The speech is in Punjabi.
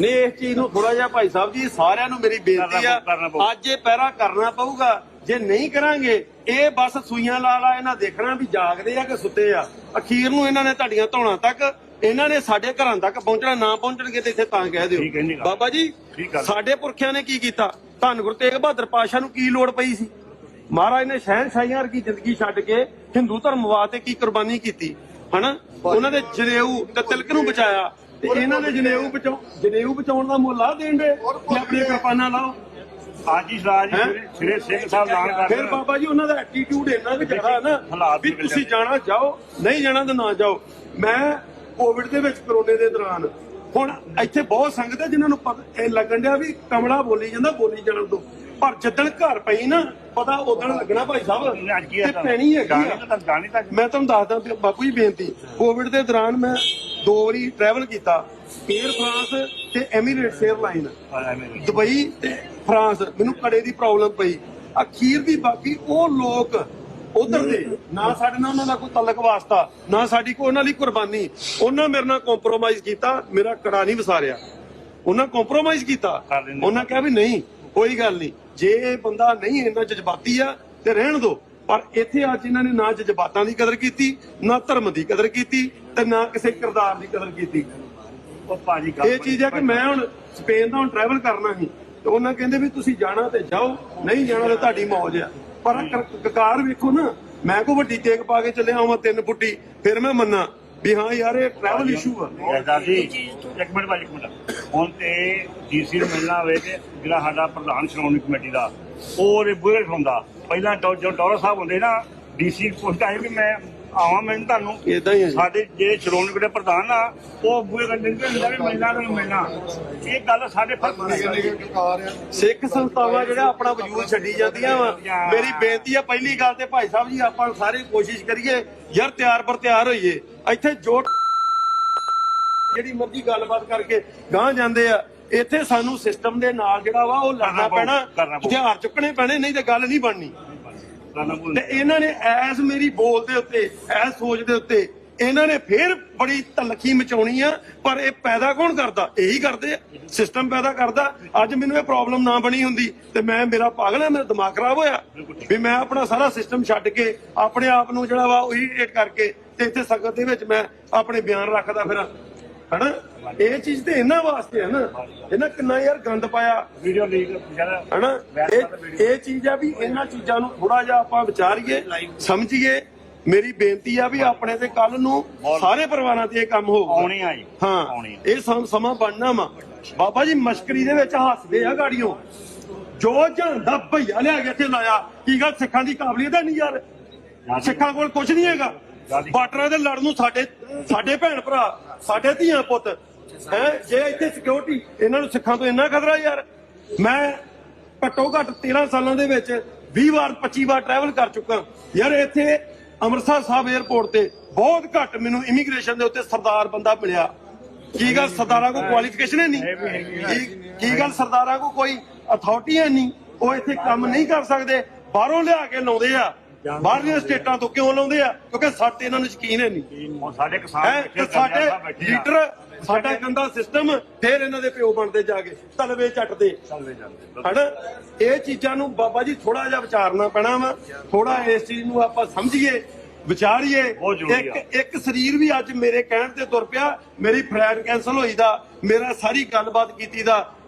ਨਹੀਂ ਇਸ ਚੀਜ਼ ਨੂੰ ਥੋੜਾ ਜਿਹਾ ਭਾਈ ਸਾਹਿਬ ਜੀ ਸਾਰਿਆਂ ਨੂੰ ਮੇਰੀ ਬੇਨਤੀ ਆ। ਅੱਜ ਇਹ ਪਹਿਰਾ ਕਰਨਾ ਪਊਗਾ। ਜੇ ਨਹੀਂ ਕਰਾਂਗੇ ਇਹ ਬਸ ਸੂਈਆਂ ਲਾ ਲਾ ਇਹਨਾਂ ਦੇਖਣਾ ਵੀ ਜਾਗਦੇ ਆ ਕਿ ਸੁੱਤੇ ਆ। ਅਖੀਰ ਨੂੰ ਇਹਨਾਂ ਨੇ ਤੁਹਾਡੀਆਂ ਧੌਣਾ ਤੱਕ ਇਹਨਾਂ ਨੇ ਸਾਡੇ ਘਰਾਂ ਤੱਕ ਪਹੁੰਚਣਾ ਨਾ ਪਹੁੰਚਣਗੇ ਤੇ ਇੱਥੇ ਤਾਂ ਕਹਿ ਦਿਓ। ਬਾਬਾ ਜੀ। ਸਾਡੇ ਪੁਰਖਿਆਂ ਨੇ ਕੀ ਕੀਤਾ? ਧੰਨ ਗੁਰੂ ਤੇਗ ਬਹਾਦਰ ਪਾਸ਼ਾ ਨੂੰ ਕੀ ਲੋੜ ਪਈ ਸੀ? ਮਹਾਰਾਜ ਨੇ ਸ਼ਹਿਨਸ਼ਾਹੀਆਂ ਵਰਗੀ ਜ਼ਿੰਦਗੀ ਛੱਡ ਕੇ ਹਿੰਦੂ ਧਰਮ ਵਾਸਤੇ ਕੀ ਕੁਰਬਾਨੀ ਕੀਤੀ? ਹਨਾ? ਉਹਨਾਂ ਦੇ ਜਨੇਊ ਤੇ ਤਿਲਕ ਨੂੰ ਬਚਾਇਆ। ਤੇ ਇਹਨਾਂ ਨੇ ਜਨੇਊ ਬਚਾਉ ਜਨੇਊ ਬਚਾਉਣ ਦਾ ਮੁੱਲ ਆ ਦੇਣ ਦੇ? ਕਿ ਆਪਣੀਆਂ ਕਿਰਪਾਨਾਂ ਲਾਓ ਅੱਜ ਹੀ ਸਰਾਜ ਹੈਂ? ਸ੍ਰੀ ਸਿੰਘ ਸਾਹਿਬ ਐਲਾਨ ਕਰ ਫਿਰ। ਬਾਬਾ ਜੀ ਉਹਨਾਂ ਦਾ ਐਟੀਟਿਊਡ ਇੰਨਾ ਕਿ ਜ਼ਿਆਦਾ ਹੈ ਨਾ ਵੀ ਤੁਸੀਂ। ਜਾਣਾ ਜਾਓ। ਨਹੀਂ ਜਾਣਾ ਤਾਂ ਨਾ ਜਾਓ। ਮੈਂ ਕੋਵਿਡ ਦੇ ਵਿੱਚ ਕਰੋਨੇ ਦੇ ਦੌਰਾਨ ਹੁਣ ਇੱਥੇ ਬਹੁਤ ਸੰਗਤ ਹੈ ਜਿਨ੍ਹਾਂ ਨੂੰ ਇਹ ਲੱਗਣ ਡਿਆ ਵੀ ਕਮਲਾ ਬੋਲੀ ਜਾਂਦਾ ਬੋਲੀ ਜਾਣ ਤੋਂ। ਪਰ ਜਿੱਦਣ ਘਰ ਪਈ ਨਾ ਪਤਾ ਉਦਣ ਲੱਗਣਾ ਭਾਈ ਸਾਹਿਬ। ਹੈ ਤੇ? ਪੈਣੀ ਹੈਗੀ ਗਾਣੀ ਤਾਂ ਮੈਂ ਤੁਹਾਨੂੰ ਦੱਸਦਾ ਬਾਪੂ ਜੀ ਬੇਨਤੀ ਕੋਵਿਡ ਦੇ ਦੌਰਾਨ ਮੈਂ ਦੋ ਵਾਰੀ ਟਰੈਵਲ ਕੀਤਾ 에ਅਰ ਫਰਾਂਸ ਤੇ ਐਮੀਰੇਟਸ 에ਅਰਲਾਈਨ ਦੁਬਈ ਤੇ ਫਰਾਂਸ ਮੈਨੂੰ ਕੜੇ ਦੀ ਪ੍ਰੋਬਲਮ ਪਈ। ਅਖੀਰ ਵੀ ਬਾਕੀ ਉਹ ਲੋਕ ਉਧਰ ਦੇ ਨਾ ਸਾਡੇ ਨਾਲ ਉਹਨਾਂ ਦਾ ਕੋਈ ਤਲਕ ਵਾਸਤਾ ਨਾ ਸਾਡੀ ਕੋਈ ਉਹਨਾਂ ਲਈ ਕੁਰਬਾਨੀ। ਉਹਨਾਂ ਮੇਰੇ ਨਾਲ ਕੰਪਰੋਮਾਈਜ਼ ਕੀਤਾ ਮੇਰਾ ਕੜਾ ਨਹੀਂ ਵਿਸਾਰਿਆ। ਉਹਨਾਂ ਕੰਪਰੋਮਾਈਜ਼ ਕੀਤਾ। ਉਹਨਾਂ ਕਿਹਾ ਵੀ ਨਹੀਂ ਕੋਈ ਗੱਲ ਨਹੀਂ। ਜੇ ਇਹ ਬੰਦਾ ਨਹੀਂ ਇੰਨਾ ਜਜ਼ਬਾਤੀ ਆ ਤੇ ਰਹਿਣ ਦਿਓ ਪਰ ਇੱਥੇ ਅੱਜ ਇਹਨਾਂ ਨੇ ਨਾ ਜਜ਼ਬਾਤਾਂ ਦੀ ਕਦਰ ਕੀਤੀ ਨਾ ਧਰਮ ਦੀ ਕਦਰ ਕੀਤੀ ਤੇ ਨਾ ਕਿਸੇ ਕਿਰਦਾਰ ਦੀ ਕਦਰ ਕੀਤੀ। ਉਹ ਭਾਜੀ ਗੱਲ ਇਹ ਚੀਜ਼ ਹੈ ਕਿ ਮੈਂ ਹੁਣ ਸਪੇਨ ਦਾ ਹੁਣ ਟਰੈਵਲ ਕਰਨਾ ਸੀ ਤੇ ਉਹਨਾਂ ਕਹਿੰਦੇ ਵੀ ਤੁਸੀਂ ਜਾਣਾ ਤੇ ਜਾਓ ਨਹੀਂ ਜਾਣਾ ਤੇ ਤੁਹਾਡੀ ਮੌਜ ਆ। ਪਰ ਕਕਾਰ ਵੇਖੋ ਨਾ ਮੈਂ ਕੋ ਵੱਡੀ ਤੇਗ ਪਾ ਕੇ ਚੱਲਿਆ ਹਾਂ ਤਿੰਨ ਫੁੱਟੀ ਫਿਰ ਮੈਂ ਮੰਨਾਂ ਵੀ ਹਾਂ ਯਾਰ ਇਹ ਟਰੈਵਲ ਇਸ਼ੂ ਆ। ਜੀ ਇੱਕ ਮਿੰਟ ਭਾਜੀ ਇੱਕ ਮਿੰਟ। ਹੁਣ ਤੇ ਡੀਸੀ ਨੂੰ ਮਿਲਣਾ ਹੋਵੇ ਤੇ ਜਿਹੜਾ ਸਾਡਾ ਪ੍ਰਧਾਨ ਸ਼੍ਰੋਮਣੀ ਕਮੇਟੀ ਦਾ ਉਹ ਉਹਦੇ ਬੁਰੇ ਖਲੋਂਦਾ ਪਹਿਲਾਂ ਜੋ ਟੌਰ ਸਾਹਿਬ ਹੁੰਦੇ ਨਾ ਡੀਸੀ ਪੁੱਛਦਾ ਹੈ ਵੀ ਮੈਂ ਆਵਾਂ ਮੈਂ ਤੁਹਾਨੂੰ ਇਦਾਂ ਹੀ ਹੈ ਜੀ। ਸਾਡੇ ਜਿਹੜੇ ਸ਼੍ਰੋਮਣੀ ਦੇ ਪ੍ਰਧਾਨ ਆ ਉਹ ਬੁਰੇ ਕੰਡੇ ਤੇ ਹੁੰਦਾ ਵੀ ਮਿਲਣਾ ਤੇ ਮਿਲਣਾ। ਇਹ ਗੱਲ ਸਾਡੇ ਫ਼ਰਕ ਸਿੱਖ ਸੰਸਥਾਵਾਂ ਜਿਹੜਾ ਆਪਣਾ ਵਜੂਦ ਛੱਡੀ ਜਾਂਦੀਆਂ ਵਾ ਮੇਰੀ ਬੇਨਤੀ ਆ ਪਹਿਲੀ ਗੱਲ ਤੇ ਭਾਈ ਸਾਹਿਬ ਜੀ ਆਪਾਂ ਸਾਰੇ ਕੋਸ਼ਿਸ਼ ਕਰੀਏ ਯਾਰ ਤਿਆਰ ਪਰ ਤਿਆਰ ਹੋਈਏ। ਇੱਥੇ ਜੋ ਜਿਹੜੀ ਮਰਜ਼ੀ ਗੱਲਬਾਤ ਕਰਕੇ ਗਾਂ ਜਾਂਦੇ ਆ ਇੱਥੇ ਸਾਨੂੰ ਸਿਸਟਮ ਦੇ ਨਾਲ ਜਿਹੜਾ ਵਾ ਉਹ ਲੜਨਾ ਪੈਣਾ। ਹਥਿਆਰ ਚੁੱਕਣੇ ਪੈਣੇ ਨਹੀਂ ਤੇ ਗੱਲ ਨਹੀਂ ਬਣਨੀ। ਤੇ ਇਹਨਾਂ ਨੇ ਐਸ ਮੇਰੀ ਬੋਲ ਦੇ ਉੱਤੇ ਐਸ ਸੋਚ ਦੇ ਉੱਤੇ ਇਹਨਾਂ ਨੇ ਫੇਰ ਬੜੀ ਤਲਖੀ ਮਚਾਉਣੀ ਆ ਪਰ ਇਹ ਪੈਦਾ ਕੌਣ ਕਰਦਾ? ਇਹੀ ਕਰਦੇ ਆ। ਸਿਸਟਮ ਪੈਦਾ ਕਰਦਾ। ਅੱਜ ਮੈਨੂੰ ਇਹ ਪ੍ਰੋਬਲਮ ਨਾ ਬਣੀ ਹੁੰਦੀ ਤੇ ਮੈਂ ਮੇਰਾ ਪਾਗਲ ਹੈ ਮੇਰਾ ਦਿਮਾਗ ਖਰਾਬ ਹੋਇਆ। ਵੀ ਮੈਂ ਆਪਣਾ ਸਾਰਾ ਸਿਸਟਮ ਛੱਡ ਕੇ ਆਪਣੇ ਆਪ ਨੂੰ ਜਿਹੜਾ ਵਾ ਉਹ ਇਰੀਟੇਟ ਕਰਕੇ ਤੇ ਇੱਥੇ ਸੰਗਤ ਦੇ ਵਿੱਚ ਮੈਂ ਆਪਣੇ ਬਿਆਨ ਰੱਖਦਾ ਫਿਰਾਂ। ਹਨਾ? ਇਹ ਚੀਜ਼ ਤੇ ਇਹਨਾਂ ਵਾਸਤੇ ਹੈ ਨਾ। ਇਹਨਾਂ ਕਿੰਨਾ ਯਾਰ ਗੰਦ ਪਾਇਆ। ਵੀਡੀਓ ਲੀਕ ਜਿਹੜਾ ਹਨਾ? ਇਹ ਇਹ ਚੀਜ਼ ਆ ਵੀ ਇਹਨਾਂ ਚੀਜ਼ਾਂ ਨੂੰ ਥੋੜਾ ਜਿਹਾ ਆਪਾਂ ਵਿਚਾਰੀਏ ਸਮਝੀਏ। ਮੇਰੀ ਬੇਨਤੀ ਆ ਵੀ ਆਪਣੇ ਤੇ ਕੱਲ ਨੂੰ ਸਾਰੇ ਪਰਿਵਾਰਾਂ ਤੇ ਇਹ ਕੰਮ ਹੋਊਗਾ। ਆਉਣੀ ਆ ਜੀ। ਹਾਂ ਇਹ ਸਮ- ਸਮਾਂ ਬਣਨਾ ਵਾ। ਬਾਬਾ ਜੀ ਮਸ਼ਕਰੀ ਦੇ ਵਿੱਚ ਹੱਸਦੇ ਆ ਗਾੜੀਆਂ ਜੋ ਜਾਂਦਾ ਭਈਆ ਲਿਆ ਕੇ ਇੱਥੇ ਲਾਇਆ ਕੀ ਗੱਲ ਸਿੱਖਾਂ ਦੀ ਕਾਬਲੀਅਤ ਹੈ ਨਹੀਂ ਯਾਰ? ਸਿੱਖਾਂ ਕੋਲ ਕੁਝ ਨਹੀਂ ਹੈਗਾ। ਬਾਰਡਰਾਂ ਦੇ ਲੜਨ ਨੂੰ ਸਾਡੇ ਸਾਡੇ ਭੈਣ ਭਰਾ ਸਾਡੇ ਧੀਆਂ ਪੁੱਤ ਹੈ? ਜੇ ਇੱਥੇ ਸਿਕਿਉਰਿਟੀ ਇਹਨਾਂ ਨੂੰ ਸਿੱਖਾਂ ਤੋਂ ਇੰਨਾ ਖਤਰਾ ਯਾਰ, ਮੈਂ ਘੱਟੋ ਘੱਟ 13 ਸਾਲਾਂ ਦੇ ਵਿੱਚ 20 ਵਾਰ 25 ਵਾਰ ਟਰੈਵਲ ਕਰ ਚੁੱਕਾ। ਯਾਰ ਇੱਥੇ ਅੰਮ੍ਰਿਤਸਰ ਸਾਹਿਬ 에ਅਰਪੋਰਟ ਤੇ ਬਹੁਤ ਘੱਟ ਮੈਨੂੰ ਇਮੀਗ੍ਰੇਸ਼ਨ ਦੇ ਉੱਤੇ ਸਰਦਾਰ ਬੰਦਾ ਮਿਲਿਆ। ਕੀ ਗੱਲ ਸਰਦਾਰਾਂ ਕੋ ਕੁਆਲੀਫਿਕੇਸ਼ਨ ਨਹੀਂ? ਕੀ- ਕੀ ਗੱਲ ਸਰਦਾਰਾਂ ਕੋ ਕੋਈ ਅਥਾਰਟੀ ਹੈ ਨਹੀਂ? ਉਹ ਇੱਥੇ ਕੰਮ ਨਹੀਂ ਕਰ ਸਕਦੇ, ਬਾਹਰੋਂ ਲਿਆ ਕੇ ਲਾਉਂਦੇ ਆ। ਬਾਹਰਲੀਆਂ ਸਟੇਟਾਂ ਤੋਂ ਕਿਉਂ ਲਾਉਂਦੇ ਆ? ਕਿਉਂਕਿ ਸਾਡੇ ਇਹਨਾਂ ਨੂੰ ਯਕੀਨ ਹੈ ਨਹੀਂ। ਹੁਣ ਸਾਡੇ ਕਿਸਾਨ ਬੈਠੇ ਸਾਡੇ। ਲੀਡਰ ਸਾਡਾ ਗੰਦਾ ਸਿਸਟਮ ਫੇਰ ਇਹਨਾਂ ਦੇ ਪਿਓ ਬਣਦੇ ਜਾ ਕੇ ਤਲਵੇ ਚੱਟਦੇ। ਚੱਲਦੇ ਜਾਂਦੇ ਹਨਾ? ਇਹ ਚੀਜ਼ਾਂ ਨੂੰ ਬਾਬਾ ਜੀ ਥੋੜਾ ਜਿਹਾ ਵਿਚਾਰਨਾ ਪੈਣਾ ਵਾ। ਥੋੜਾ ਇਸ ਚੀਜ਼ ਨੂੰ ਆਪਾਂ ਸਮਝੀਏ ਵਿਚਾਰੀਏ। ਇੱਕ ਇੱਕ ਸਰੀਰ ਵੀ ਅੱਜ ਮੇਰੇ ਕਹਿਣ ਤੇ ਤੁਰ ਪਿਆ ਮੇਰੀ ਫਲਾਈਟ ਕੈਨਸਲ ਹੋਈ ਦਾ ਮੇਰਾ ਸਾਰੀ ਗੱਲਬਾਤ ਕੀਤੀ ਦਾ